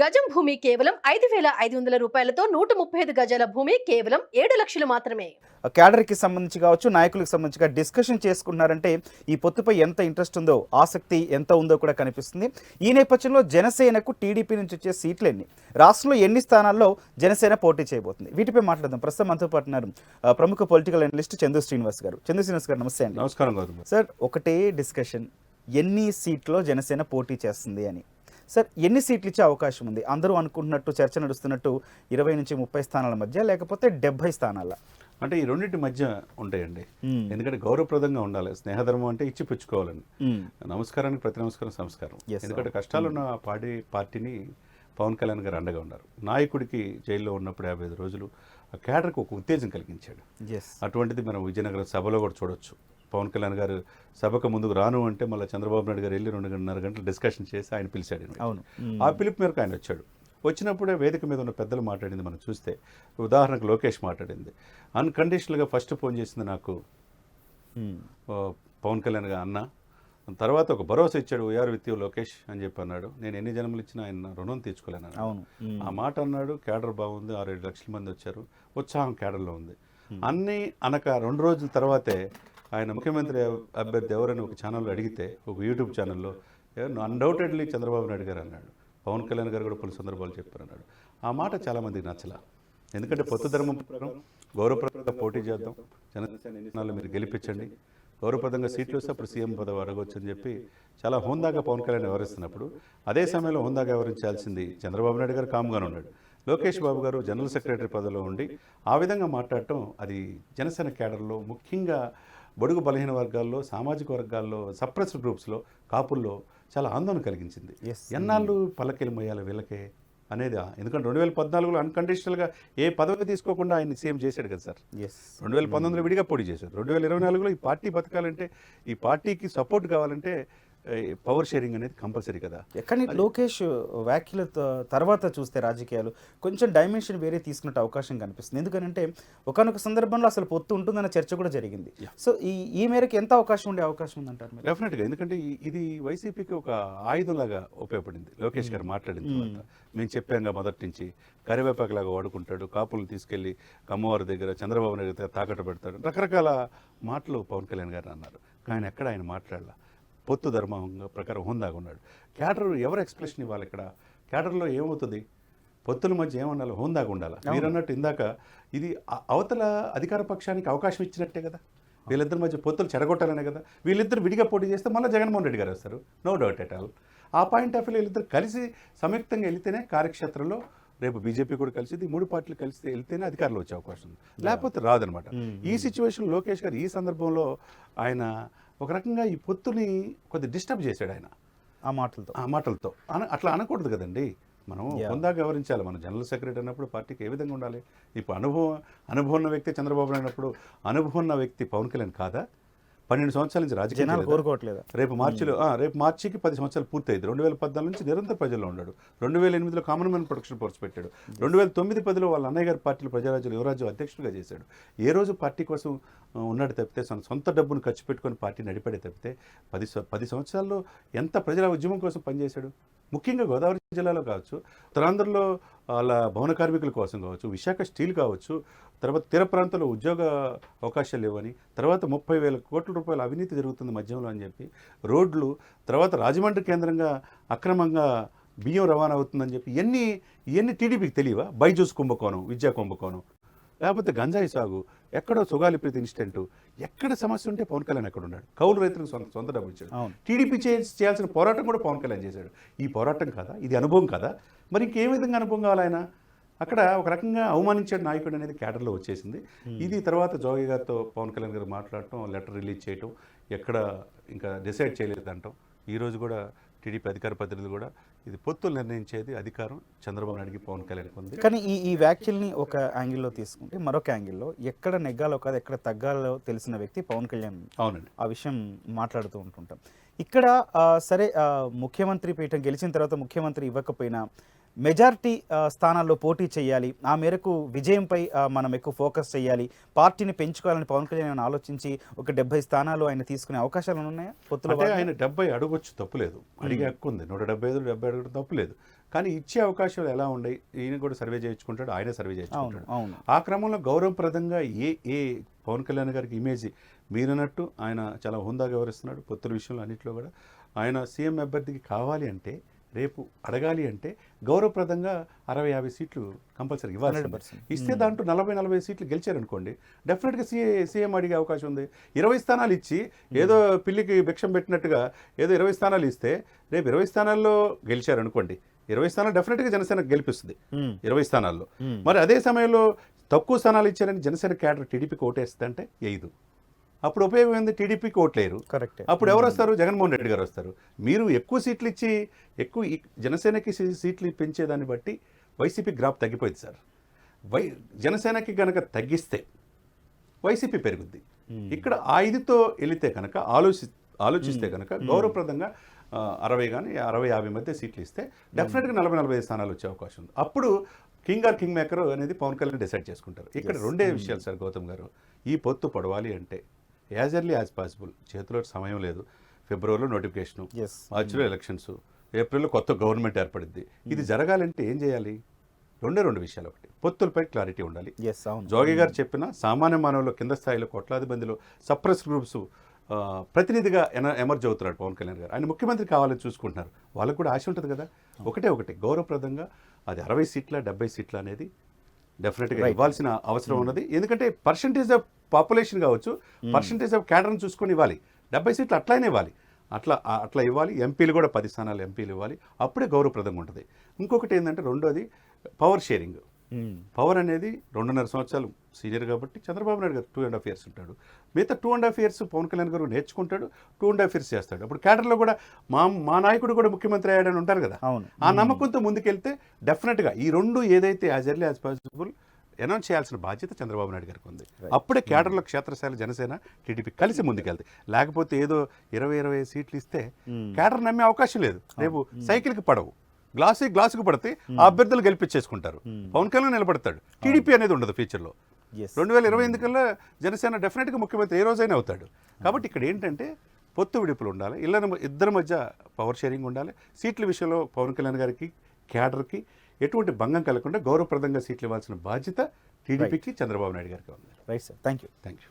గజం భూమి కేవలం ఐదు వేల ఐదు వందల రూపాయలతో నూట ముప్పై ఐదు గజాల భూమి కేవలం ఏడు లక్షలు మాత్రమే. క్యాడర్కి సంబంధించి కావచ్చు నాయకులకు సంబంధించిగా డిస్కషన్ చేసుకుంటున్నారంటే ఈ పొత్తుపై ఎంత ఇంట్రెస్ట్ ఉందో ఆసక్తి ఎంత ఉందో కూడా కనిపిస్తుంది. ఈ నేపథ్యంలో జనసేనకు టీడీపీ నుంచి వచ్చే సీట్లు ఎన్ని రాష్ట్రంలో ఎన్ని స్థానాల్లో జనసేన పోటీ చేయబోతుంది? వీటిపై మాట్లాడదాం. ప్రస్తుతం మనతో పాటు ఉన్నారు ఆ, ప్రముఖ పొలిటికల్ అనలిస్ట్ చందు శ్రీనివాస్ గారు. చందు శ్రీనివాస్ గారు నమస్తే అండి. నమస్కారం సార్ ఒకటే డిస్కషన్. ఎన్ని సీట్లో జనసేన పోటీ చేస్తుంది అని? సార్ ఎన్ని సీట్లు ఇచ్చే అవకాశం ఉంది అందరూ అనుకుంటున్నట్టు చర్చ నడుస్తున్నట్టు ఇరవై నుంచి ముప్పై స్థానాల మధ్య లేకపోతే డెబ్బై స్థానాల? అంటే ఈ రెండింటి మధ్య ఉంటాయండి. ఎందుకంటే గౌరవప్రదంగా ఉండాలి. స్నేహధర్మం అంటే ఇచ్చి పుచ్చుకోవాలని. నమస్కారానికి ప్రతి నమస్కారం సంస్కారం. ఎందుకంటే కష్టాలున్న పార్టీ పార్టీని పవన్ కళ్యాణ్ గారు అండగా ఉన్నారు. నాయకుడికి జైల్లో ఉన్నప్పుడు యాభై ఐదు రోజులు ఆ క్యాడర్కి ఒక ఉత్తేజం కలిగించాడు. అటువంటిది మనం విజయనగరం సభలో కూడా చూడొచ్చు. పవన్ కళ్యాణ్ గారు సభకు ముందుకు రాను అంటే మళ్ళీ చంద్రబాబు నాయుడు గారు వెళ్ళి రెండున్నర గంటలు డిస్కషన్ చేసి ఆయన పిలిచాడు. అవును. ఆ పిలుపు మేరకు ఆయన వచ్చాడు. వచ్చినప్పుడే వేదిక మీద ఉన్న పెద్దలు మాట్లాడింది మనం చూస్తే. ఉదాహరణకు లోకేష్ మాట్లాడింది. అన్కండిషనల్గా ఫస్ట్ ఫోన్ చేసింది నాకు పవన్ కళ్యాణ్ గారు అన్న. తర్వాత ఒక భరోసా ఇచ్చాడు వీఆర్ విత్ యూ లోకేష్ అని చెప్పి అన్నాడు. నేను ఎన్ని జన్మలు ఇచ్చినా ఆయన రుణం తీర్చుకోలేను. అవును. ఆ మాట అన్నాడు క్యాడర్ బాగుంది ఆరు ఏడు లక్షల మంది వచ్చారు ఉత్సాహం క్యాడర్లో ఉంది. అన్నీ అనక రెండు రోజుల తర్వాతే ఆయన ముఖ్యమంత్రి అభ్యర్థి ఎవరని ఒక ఛానల్లో అడిగితే ఒక యూట్యూబ్ ఛానల్లో అన్డౌటెడ్లీ చంద్రబాబు నాయుడు గారు అన్నాడు. పవన్ కళ్యాణ్ గారు కూడా పలు సందర్భాలు చెప్పారు అన్నాడు. ఆ మాట చాలామందికి నచ్చలా. ఎందుకంటే పొత్తు ధర్మం ప్రకారం గౌరవప్రదంగా పోటీ చేద్దాం. జనసేన మీరు గెలిపించండి. గౌరవప్రదంగా సీట్లు వస్తే అప్పుడు సీఎం పదవి అడగవచ్చు అని చెప్పి చాలా హోందాగా పవన్ కళ్యాణ్ వ్యవహరిస్తున్నప్పుడు అదే సమయంలో హోందాగా వ్యవహరించాల్సింది చంద్రబాబు నాయుడు గారు కామ్గానే ఉన్నాడు. లోకేష్ బాబు గారు జనరల్ సెక్రటరీ పదవిలో ఉండి ఆ విధంగా మాట్లాడటం అది జనసేన కేడర్లో ముఖ్యంగా బడుగు బలహీన వర్గాల్లో సామాజిక వర్గాల్లో సప్రెస్డ్ గ్రూప్స్లో కాపుల్లో చాలా ఆందోళన కలిగించింది. ఎన్నాళ్ళు పల్లకిలు మొయ్యాలి వీళ్ళకే అనేది? ఎందుకంటే రెండు వేల పద్నాలుగులో అన్కండిషనల్గా ఏ పదవి తీసుకోకుండా ఆయన సీఎం చేశాడు కదా సార్. ఎస్ రెండు వేల పంతొమ్మిదిలో విడిగా పోటీ చేశారు. రెండు వేల ఇరవై నాలుగులో ఈ పార్టీ బతకాలంటే ఈ పార్టీకి సపోర్ట్ కావాలంటే పవర్ షేరింగ్ అనేది కంపల్సరీ కదా. కానీ లోకేష్ వ్యాఖ్యల తర్వాత చూస్తే రాజకీయాలు కొంచెం డైమెన్షన్ వేరే తీసుకున్నట్టు అవకాశం కనిపిస్తుంది. ఎందుకంటే ఒకనొక సందర్భంలో అసలు పొత్తు ఉంటుందన్న చర్చ కూడా జరిగింది. సో ఈ ఈ మేరకు ఎంత అవకాశం ఉండే అవకాశం ఉందంటారు డెఫినెట్గా ఎందుకంటే ఇది వైసీపీకి ఒక ఆయుధంలాగా ఉపయోగపడింది. లోకేష్ గారు మాట్లాడిన తర్వాత. మేము చెప్పాంగా మొదటి నుంచి కరివేపాకులాగా వాడుకుంటాడు కాపులను తీసుకెళ్ళి కమ్మవారి దగ్గర చంద్రబాబు నాయుడు దగ్గర తాకట్టు పెడతాడు. రకరకాల మాటలు పవన్ కళ్యాణ్ గారు అన్నారు. కానీ ఎక్కడ ఆయన మాట్లాడాల? పొత్తు ధర్మం ప్రకారం హోందాగా ఉన్నాడు క్యాడర్ ఎవరు ఎక్స్ప్రెషన్ ఇవ్వాలి ఇక్కడ? క్యాడర్లో ఏమవుతుంది? పొత్తుల మధ్య ఏమన్నాలి హోందాగా ఉండాలి మీరు అన్నట్టు ఇందాక ఇది అవతల అధికార పక్షానికి అవకాశం ఇచ్చినట్టే కదా? వీళ్ళిద్దరి మధ్య పొత్తులు చెడగొట్టాలనే కదా? వీళ్ళిద్దరు విడిగా పోటీ చేస్తే మళ్ళీ జగన్మోహన్ రెడ్డి గారు వస్తారు. No doubt at all. ఆ పాయింట్ ఆఫ్ వ్యూ వీళ్ళిద్దరు కలిసి సంయుక్తంగా వెళితేనే కార్యక్షేత్రంలో రేపు బీజేపీ కూడా కలిసి ఈ మూడు పార్టీలు కలిసి వెళ్తేనే అధికారంలో వచ్చే అవకాశం ఉంది. లేకపోతే రాదనమాట. ఈ సిచ్యువేషన్ లోకేష్ గారు ఈ సందర్భంలో ఆయన ఒక రకంగా ఈ పొత్తుని కొద్ది డిస్టర్బ్ చేశాడు ఆయన. ఆ మాటలతో. ఆ మాటలతో. అట్లా అనకూడదు కదండి. మనం. హోందాగా వ్యవహరించాలి మనం జనరల్ సెక్రటరీ అన్నప్పుడు పార్టీకి ఏ విధంగా ఉండాలి? ఇప్పుడు అనుభవం అనుభవం ఉన్న వ్యక్తి చంద్రబాబు నాయుడు అన్నప్పుడు అనుభవం ఉన్న వ్యక్తి పవన్ కళ్యాణ్ కాదా? పన్నెండు సంవత్సరాల నుంచి రాజకీయం జనాలు చేయలేదా? కోరుకోవట్లేదా. రేపు మార్చిలో రేపు మార్చికి పది సంవత్సరాలు పూర్తయింది. రెండు వేల పద్నాలుగు నుంచి నిరంతర ప్రజల్లో ఉన్నాడు. రెండు వేల ఎనిమిదిలో కామన్ మ్యాన్ ప్రొడక్షన్ ఫోర్స్ పెట్టాడు. రెండు వేల తొమ్మిది పదిలో వాళ్ళ అన్నయ్య గారి పార్టీలో ప్రజారాజ్యం యువరాజ్యం అధ్యక్షుడిగా చేశాడు. ఏ రోజు పార్టీ కోసం ఉన్నాడు తప్పితే సొంత డబ్బును ఖర్చు పెట్టుకొని పార్టీ నడిపాడే తప్పితే పది పది సంవత్సరాల్లో ఎంత ప్రజల ఉద్యమం కోసం పనిచేశాడు? ముఖ్యంగా గోదావరి జిల్లాలో కావచ్చు ఉత్తరాంధ్రలో వాళ్ళ భవన కార్మికుల కోసం కావచ్చు విశాఖ స్టీల్ కావచ్చు తర్వాత తీర ప్రాంతంలో ఉద్యోగ అవకాశాలు లేవని తర్వాత ముప్పై వేల కోట్ల రూపాయల అవినీతి జరుగుతుంది మధ్యంలో అని చెప్పి రోడ్లు తర్వాత రాజమండ్రి కేంద్రంగా అక్రమంగా బియ్యం రవాణా అవుతుందని చెప్పి ఇవన్నీ ఇవన్నీ టీడీపీకి తెలియవా? బైజూస్ కుంభకోణం విద్యా కుంభకోణం. లేకపోతే గంజాయి సాగు ఎక్కడో సుగాలి ప్రీతి ఇన్స్టెంట్ ఎక్కడ సమస్య ఉంటే పవన్ కళ్యాణ్ ఎక్కడ ఉన్నాడు? కౌలు రైతులకు సొంత సొంత డబ్బులు ఇచ్చాడు. టీడీపీ చేయాల్సిన పోరాటం కూడా పవన్ కళ్యాణ్ చేశాడు. ఈ పోరాటం కాదా? ఇది అనుభవం కదా? మరి ఇంకే విధంగా అనుభవం కావాలి ఆయన? అక్కడ ఒక రకంగా అవమానించే నాయకుడు అనేది క్యాడర్లో వచ్చేసింది. ఇది తర్వాత జోగి గారితో పవన్ కళ్యాణ్ గారు మాట్లాడటం లెటర్ రిలీజ్ చేయటం ఎక్కడ ఇంకా డిసైడ్ చేయలేదు అంటాం ఈ రోజు కూడా టీడీపీ అధికార ప్రతినిధులు కూడా ఇది పొత్తులు నిర్ణయించేది అధికారం చంద్రబాబు నాయుడుకి పవన్ కళ్యాణ్కి ఉంది. కానీ ఈ ఈ వ్యాఖ్యల్ని ఒక యాంగిల్లో తీసుకుంటే మరొక యాంగిల్లో ఎక్కడ నెగ్గాలో కాదు ఎక్కడ తగ్గాలో తెలిసిన వ్యక్తి పవన్ కళ్యాణ్ అవునండి. ఆ విషయం మాట్లాడుతూ ఉంటుంటాం. ఇక్కడ సరే ముఖ్యమంత్రి పీఠం గెలిచిన తర్వాత ముఖ్యమంత్రి ఇవ్వకపోయినా మెజారిటీ స్థానాల్లో పోటీ చేయాలి. ఆ మేరకు విజయంపై మనం ఎక్కువ ఫోకస్ చేయాలి. పార్టీని పెంచుకోవాలని పవన్ కళ్యాణ్ ఆలోచించి ఒక డెబ్బై స్థానాలు ఆయన తీసుకునే అవకాశాలు ఉన్నాయా? పొత్తుల? ఆయన డెబ్బై అడగొచ్చు తప్పులేదు అడిగే హక్కు ఉంది. నూట డెబ్బై ఐదు డెబ్బై అడగడం తప్పులేదు కానీ ఇచ్చే అవకాశాలు ఎలా ఉన్నాయి? ఈయన కూడా సర్వే చేయించుకుంటాడు ఆయన సర్వే చేయించుకుంటాడు. అవును ఆ క్రమంలో గౌరవప్రదంగా ఏ ఏ పవన్ కళ్యాణ్ గారికి ఇమేజ్ మీరన్నట్టు ఆయన చాలా హుందాగా వ్యవహరిస్తున్నాడు. పొత్తుల విషయంలో అన్నింటిలో కూడా. ఆయన సీఎం అభ్యర్థికి కావాలి అంటే రేపు అడగాలి అంటే గౌరవప్రదంగా అరవై యాభై సీట్లు కంపల్సరీ ఇవ్వాలి 100%. ఇస్తే దాంట్లో నలభై నలభై సీట్లు గెలిచారనుకోండి డెఫినెట్గా సీఏ సీఎం అడిగే అవకాశం ఉంది. ఇరవై స్థానాలు ఇచ్చి ఏదో పిల్లికి భిక్షం పెట్టినట్టుగా ఏదో ఇరవై స్థానాలు ఇస్తే రేపు ఇరవై స్థానాల్లో గెలిచారనుకోండి ఇరవై స్థానాలు డెఫినెట్గా జనసేన గెలిపిస్తుంది. మ్మ్. ఇరవై స్థానాల్లో. మరి అదే సమయంలో తక్కువ స్థానాలు ఇచ్చారని జనసేన క్యాడర్ టీడీపీకి ఓటేస్తుందంటే ఐదు. అప్పుడు ఉపయోగం ఏంది? టీడీపీకి ఓట్లేరు కరెక్టే. అప్పుడు ఎవరు వస్తారు? జగన్మోహన్ రెడ్డి గారు వస్తారు. మీరు ఎక్కువ సీట్లు ఇచ్చి ఎక్కువ జనసేనకి సీట్లు పెంచేదాన్ని బట్టి వైసీపీ గ్రాఫ్ తగ్గిపోయింది సార్. వై జనసేనకి గనక తగ్గిస్తే వైసీపీ పెరుగుద్ది. ఇక్కడ ఆ ఐదుతో వెళితే కనుక ఆలోచి ఆలోచిస్తే కనుక గౌరవప్రదంగా అరవై కానీ అరవై యాభై మధ్య సీట్లు ఇస్తే డెఫినెట్గా నలభై నలభై స్థానాలు వచ్చే అవకాశం ఉంది. అప్పుడు కింగ్ ఆర్ కింగ్ మేకర్ అనేది పవన్ కళ్యాణ్ డిసైడ్ చేసుకుంటారు. ఇక్కడ రెండే విషయాలు సార్ గౌతమ్ గారు. ఈ పొత్తు పడవాలి అంటే యాజ్ ఎర్లీ యాజ్ పాసిబుల్. చేతిలో సమయం లేదు. ఫిబ్రవరిలో నోటిఫికేషను. మార్చిలో ఎలక్షన్స్. ఏప్రిల్లో కొత్త గవర్నమెంట్ ఏర్పడింది ఇది జరగాలంటే ఏం చేయాలి? రెండే రెండు విషయాలు ఒకటి. పొత్తులపై క్లారిటీ ఉండాలి. జోగి గారు చెప్పిన సామాన్య మానవులు కింద స్థాయిలో కోట్లాది మందిలో సప్రెస్ గ్రూప్స్ ప్రతినిధిగా ఎన ఎమర్జ్ అవుతున్నాడు పవన్ కళ్యాణ్ గారు. ఆయన ముఖ్యమంత్రి కావాలని చూసుకుంటున్నారు. వాళ్ళకు కూడా ఆశ ఉంటుంది కదా. ఒకటే ఒకటి. గౌరవప్రదంగా అది అరవై సీట్ల డెబ్బై సీట్ల అనేది డెఫినెట్గా ఇవ్వాల్సిన అవసరం ఉన్నది. ఎందుకంటే పర్సంటేజ్ ఆఫ్ పాపులేషన్ కావచ్చు పర్సంటేజ్ ఆఫ్ క్యాడర్ని చూసుకొని ఇవ్వాలి. డెబ్బై సీట్లు అట్లనే ఇవ్వాలి. అట్లా అట్లా ఇవ్వాలి. ఎంపీలు కూడా పది స్థానాలు ఎంపీలు ఇవ్వాలి. అప్పుడే గౌరవప్రదంగా ఉంటుంది. ఇంకొకటి ఏంటంటే రెండోది పవర్ షేరింగ్. పవర్ అనేది రెండున్నర సంవత్సరాలు సీనియర్ కాబట్టి చంద్రబాబు నాయుడు గారు టూ అండ్ హాఫ్ ఇయర్స్ ఉంటాడు. మిగతా two and half years Pawan Kalyan garu నేర్చుకుంటాడు టూ అండ్ హాఫ్ ఇయర్స్ చేస్తాడు. అప్పుడు కేడర్లో కూడా మా మా నాయకుడు కూడా ముఖ్యమంత్రి అయ్యాడని ఉంటారు కదా. ఆ నమ్మకంతో ముందుకెళ్తే డెఫినెట్గా ఈ రెండు ఏదైతే as early as possible announce చేయాల్సిన బాధ్యత చంద్రబాబు నాయుడు గారికి ఉంది. అప్పుడే కేడర్లో క్షేత్రస్థాయి జనసేన టీడీపీ కలిసి ముందుకెళ్తాయి. లేకపోతే ఏదో ఇరవై ఇరవై సీట్లు ఇస్తే కేడర్ నమ్మే అవకాశం లేదు. రేపు సైకిల్కి పడవు. గ్లాసు గ్లాసుకు పడితే ఆ అభ్యర్థులు గెలిపించేసుకుంటారు. పవన్ కళ్యాణ్ నిలబడతాడు. టీడీపీ అనేది ఉండదు ఫ్యూచర్లో. రెండు వేల ఇరవై ఎనిమిదికల్లా జనసేన డెఫినెట్గా ముఖ్యమంత్రి ఏ రోజైనా అవుతాడు. కాబట్టి ఇక్కడ ఏంటంటే పొత్తు విడుపులు ఉండాలి. ఇళ్ళ ఇద్దరి మధ్య పవర్ షేరింగ్ ఉండాలి. సీట్ల విషయంలో పవన్ కళ్యాణ్ గారికి క్యాడర్కి ఎటువంటి భంగం కలగకుండా గౌరవప్రదంగా సీట్లు ఇవ్వాల్సిన బాధ్యత టీడీపీకి చంద్రబాబు నాయుడు గారికి ఉంది. Right sir thank you thank you